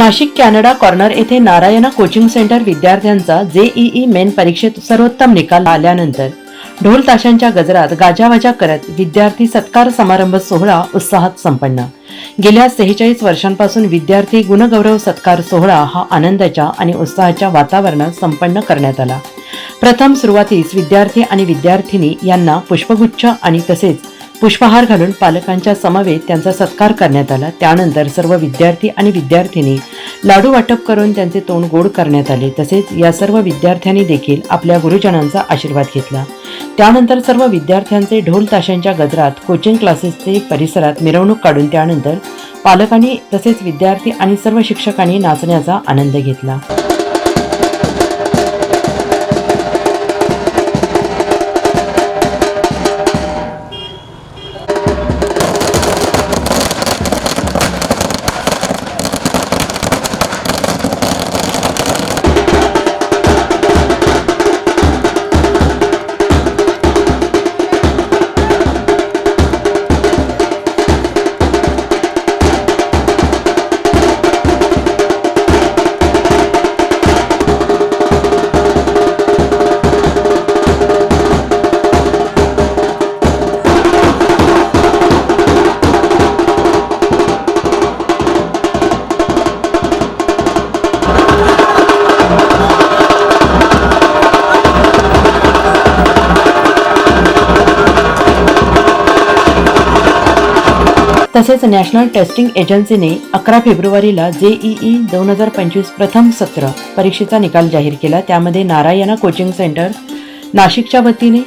Nashik Canada corner येथे Narayana coaching centre विद्यार्थ्यांचा JEE main परीक्षेत सर्वोत्तम निकाल आल्यानंतर ढोल ताशांच्या गजरात गाजावाजा करत विद्यार्थी सत्कार समारंभ सोहळा उत्साहात संपन्न. गेल्या सेहेचाळीस वर्षांपासून विद्यार्थी गुणगौरव सत्कार सोहळा हा आनंदाच्या आणि उत्साहाच्या वातावरणात संपन्न करण्यात आला. प्रथम सुरुवातीस विद्यार्थी आणि विद्यार्थिनी यांना पुष्पगुच्छ आणि तसेच पुष्पहार घालून पालकांच्या समवेत त्यांचा सत्कार करण्यात आला. त्यानंतर सर्व विद्यार्थी आणि विद्यार्थिनी लाडू वाटप करून त्यांचे तोंड गोड करण्यात आले. तसेच या सर्व विद्यार्थ्यांनी देखील आपल्या गुरुजनांचा आशीर्वाद घेतला. त्यानंतर सर्व विद्यार्थ्यांचे ढोल ताशांच्या गजरात कोचिंग क्लासेसचे परिसरात मिरवणूक काढून त्यानंतर पालकांनी तसेच विद्यार्थी आणि सर्व शिक्षकांनी नाचण्याचा आनंद घेतला. तसेच नॅशनल टेस्टिंग एजन्सीने अकरा फेब्रुवारीला जेईई दोन हजार पंचवीस प्रथम सत्र परीक्षेचा निकाल जाहीर केला. त्यामध्ये नारायणा कोचिंग सेंटर नाशिकच्या वतीने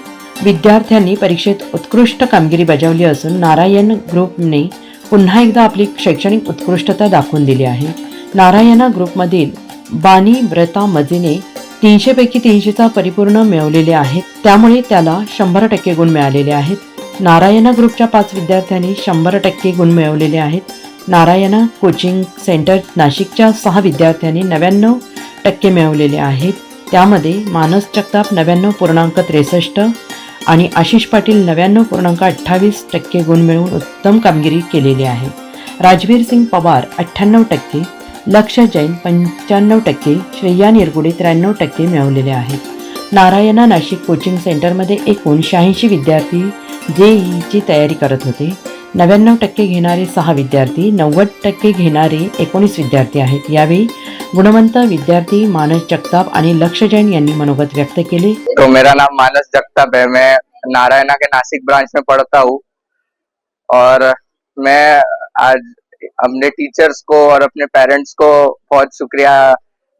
विद्यार्थ्यांनी परीक्षेत उत्कृष्ट कामगिरी बजावली असून नारायण ग्रुपने पुन्हा एकदा आपली शैक्षणिक उत्कृष्टता दाखवून दिली आहे. नारायणा ग्रुपमधील बानी व्रता मजीने तीनशेपैकी तीनशेचा परिपूर्ण मिळवलेले आहेत. त्यामुळे त्याला शंभर टक्के गुण मिळालेले आहेत. नारायणा ग्रुपच्या पाच विद्यार्थ्यांनी शंभर टक्के गुण मिळवलेले आहेत. नारायणा कोचिंग सेंटर नाशिकच्या सहा विद्यार्थ्यांनी नव्याण्णव टक्के मिळवलेले आहेत. त्यामध्ये मानस जगताप नव्याण्णव पूर्णांक त्रेसष्ट आणि आशिष पाटील नव्याण्णव पूर्णांक अठ्ठावीस टक्के गुण मिळवून उत्तम कामगिरी केलेली आहे. राजवीर सिंग पवार अठ्ठ्याण्णव टक्के लक्ष जैन पंच्याण्णव टक्के श्रेया निरगुडे त्र्याण्णव टक्के मिळवलेले आहेत. नारायणा नाशिक कोचिंग सेंटरमध्ये एकूण शहाऐंशी विद्यार्थी जेईची तयारी करत होते नव्याण्णव टक्के घेणारे सहा विद्यार्थी नव्वद टक्के घेणारे एकोणीस विद्यार्थी आहेत. यावेळी गुणवंत विद्यार्थी मानस जगताप आणि लक्ष जैन यांनी मनोगत व्यक्त केले. तो मेरा नाम मानस जगताप है. मैं नारायणा के नासिक ब्रांच में पढ़ता हूँ और मैं आज अपने टीचर्स को और अपने पेरेंट्स को बहुत शुक्रिया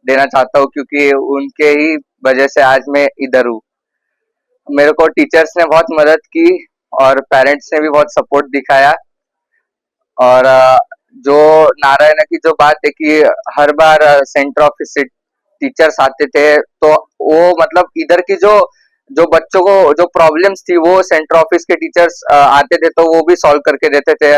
देना चाहता हूँ क्योंकि उनके ही वजह से आज मैं इधर हूँ। मेरे को टीचर्स ने बहुत मदद की और पेरेंट्स ने भी बहुत सपोर्ट दिखाया। और जो नारायण की जो बात है कि हर बार सेंटर ऑफ़िस टीचर्स आते थे तो वो मतलब इधर की जो जो बच्चों को, जो प्रॉब्लम्स थी, वो सेंटर ऑफ़िस के टीचर्स आते थे तो वो भी सॉल्व करके देते थे।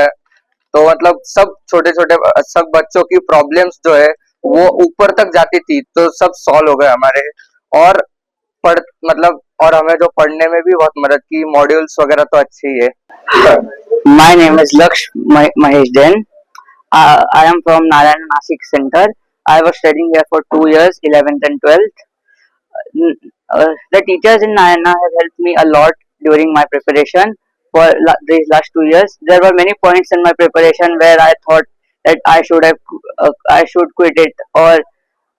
तो मतलब सब छोटे छोटे सब बच्चों की प्रॉब्लम्स जो है, वो ऊपर तक जाती थी तो सब सॉल्व हो गए हमारे। और पढ़ मतलब और हमें जो पढ़ने में भी बहुत मदद की मॉड्यूल्स वगैरह तो अच्छी है my name is Laksh Mahesh Jain I am from Narayan Nashik centre I was studying here for 2 years 11th and 12th the teachers in Narayan have helped me a lot during my preparation for this last 2 years there were many points in my preparation where I thought that I should have I should quit it और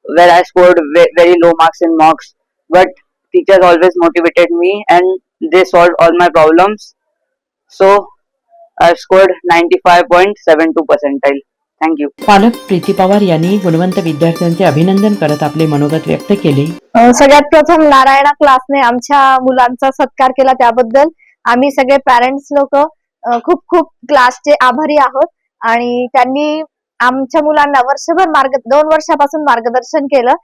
where i scored very low marks in mocks. But teachers always motivated me, and they solved all my problems. So I scored 95.72 percentile. Thank you. पालक प्रीती पवार यांनी गुणवंत विद्यार्थ्यांचे अभिनंदन करत आपले मनोगत व्यक्त केले अ, सगळ्यात प्रथम नारायणा क्लासने आमच्या मुलांचा सत्कार केला त्याबद्दल आम्ही सगळे पॅरेंट्स लोक खूप खूप क्लासचे आभारी आहोत आणि त्यांनी आमच्या मुलांना वर्षभर मार्ग दोन वर्षापासून मार्गदर्शन केलं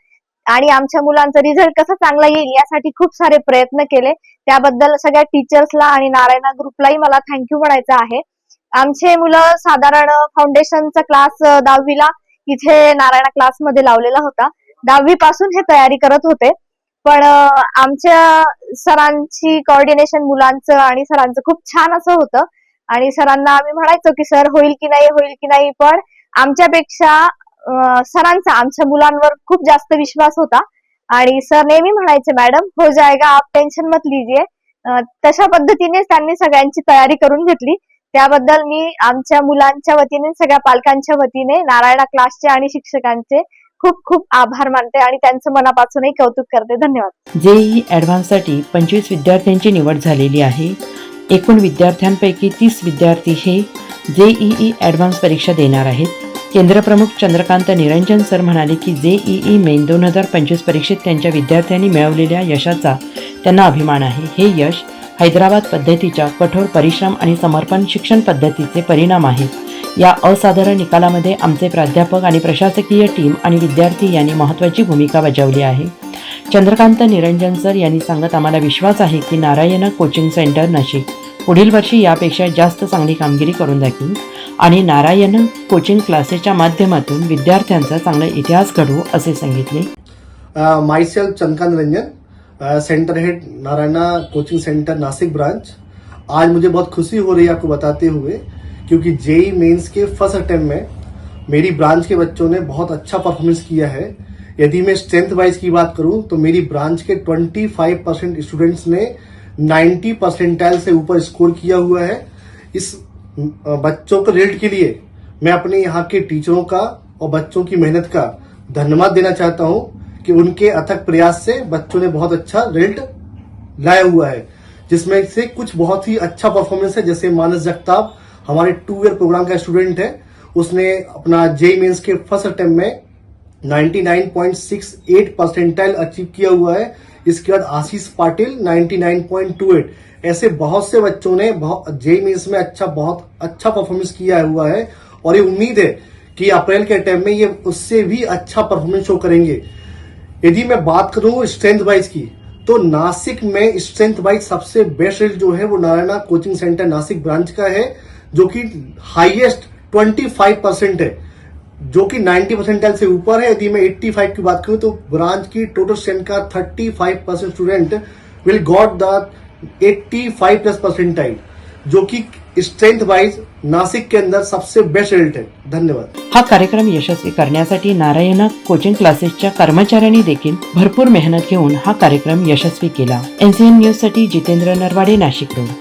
आणि आमच्या मुलांचा रिझल्ट कसा चांगला येईल यासाठी खूप सारे प्रयत्न केले. त्याबद्दल सगळ्या टीचर्सला आणि नारायणा ग्रुपलाही मला थँक्यू म्हणायचं आहे. आमचे मुलं साधारण फाउंडेशनचा क्लास दहावीला इथे नारायणा क्लासमध्ये लावलेला होता. दहावी पासून हे तयारी करत होते. पण आमच्या सरांची कॉर्डिनेशन मुलांचं आणि सरांचं खूप छान असं होतं. आणि सरांना आम्ही म्हणायचो की सर होईल की नाही? होईल की नाही? पण आमच्यापेक्षा सरांचा आमच्या मुलांवर खूप जास्त विश्वास होता. आणि सर नेहमी म्हणायचे मॅडम हो जायगा आप टेन्शन मत लिजिये तशा पद्धतीने त्यांनी सगळ्यांची तयारी करून घेतली. त्याबद्दल मी आमच्या मुलांच्या वतीने सगळ्या पालकांच्या वतीने नारायणा क्लासचे आणि शिक्षकांचे खूप खूप आभार मानते आणि त्यांचं मनापासूनही कौतुक करते. धन्यवाद. जेई ऍडव्हान्ससाठी पंचवीस विद्यार्थ्यांची निवड झालेली आहे एकूण विद्यार्थ्यांपैकी तीस विद्यार्थी हे जेईई ऍडव्हान्स परीक्षा देणार आहेत. केंद्रप्रमुख चंद्रकांत निरंजन सर म्हणाले की जे ई ई मेन दोन हजार पंचवीस परीक्षेत त्यांच्या विद्यार्थ्यांनी मिळवलेल्या यशाचा त्यांना अभिमान आहे. हे यश हैदराबाद पद्धतीच्या कठोर परिश्रम आणि समर्पण शिक्षण पद्धतीचे परिणाम आहेत या असाधारण निकालामध्ये आमचे प्राध्यापक आणि प्रशासकीय टीम आणि विद्यार्थी यांनी महत्त्वाची भूमिका बजावली आहे. चंद्रकांत निरंजन सर यांनी सांगत आम्हाला विश्वास आहे की नारायण कोचिंग सेंटर नाशिक. पुढील वर्षी यापेक्षा जास्त चांगली कामगिरी करून दाखवी आणि नारायण कोचिंग क्लासेसच्या माध्यमातून विद्यार्थ्यांचा चांगला इतिहास घडवू असे सांगितले. Myself Chandakant Ranjan centre head Narayana coaching centre Nashik branch आज मुझे बहुत खुशी हो रही है आपको बताते हुए क्योंकि जेई मेंस के फर्स्ट अटेम्प्ट में मेरी ब्रांच के बच्चों ने बहुत अच्छा परफॉर्मेंस किया है। यदि मैं स्ट्रेंथ वाइज की बात करूं तो मेरी ब्रांच के 25 परसेंट स्टूडेंट्स ने 90 परसेंटाइल से ऊपर स्कोर किया हुआ है। इस बच्चों के रिज़ल्ट के लिए मैं अपने यहाँ के टीचरों का और बच्चों की मेहनत का धन्यवाद देना चाहता हूँ कि उनके अथक प्रयास से बच्चों ने बहुत अच्छा रिज़ल्ट लाया हुआ है, जिसमें से कुछ बहुत ही अच्छा परफॉर्मेंस है, जैसे मानस जगताप, हमारे टू ईयर प्रोग्राम का स्टूडेंट है। उसने अपना जेई मेंस के फ़र्स्ट अटेम्प्ट में 99.68 परसेंटाइल अचीव किया हुआ है। इसके बाद आशीष पाटिल 99.28 ऐसे बहुत से बच्चों ने जेई मेंस में अच्छा बहुत अच्छा परफॉर्मेंस किया हुआ है। और ये उम्मीद है कि अप्रैल के टाइम में ये उससे भी अच्छा परफॉर्मेंस शो करेंगे। यदि मैं बात करूँ स्ट्रेंथ वाइज की तो नासिक में स्ट्रेंथ वाइज सबसे बेस्ट रेट जो है वो Narayana coaching centre Nashik branch का है, जो कि हाईएस्ट 25 परसेंट है, जो कि 90 परसेंटाइल से ऊपर है। यदि मैं 85 की बात करूँ तो ब्रांच की टोटल स्ट्रेंथ का 35 percent student will got the 85 plus percentile जो कि स्ट्रेंथ वाइज नासिक के अंदर सबसे बेस्ट रिजल्ट है। धन्यवाद। हा कार्यक्रम यशस्वी करण्यासाठी नारायणा कोचिंग क्लासेसच्या कर्मचाऱ्यांनी देखील भरपूर मेहनत घेऊन हा कार्यक्रम यशस्वी केला. एनसीएन न्यूजसाठी जितेंद्र नरवाडे नाशिक रोड.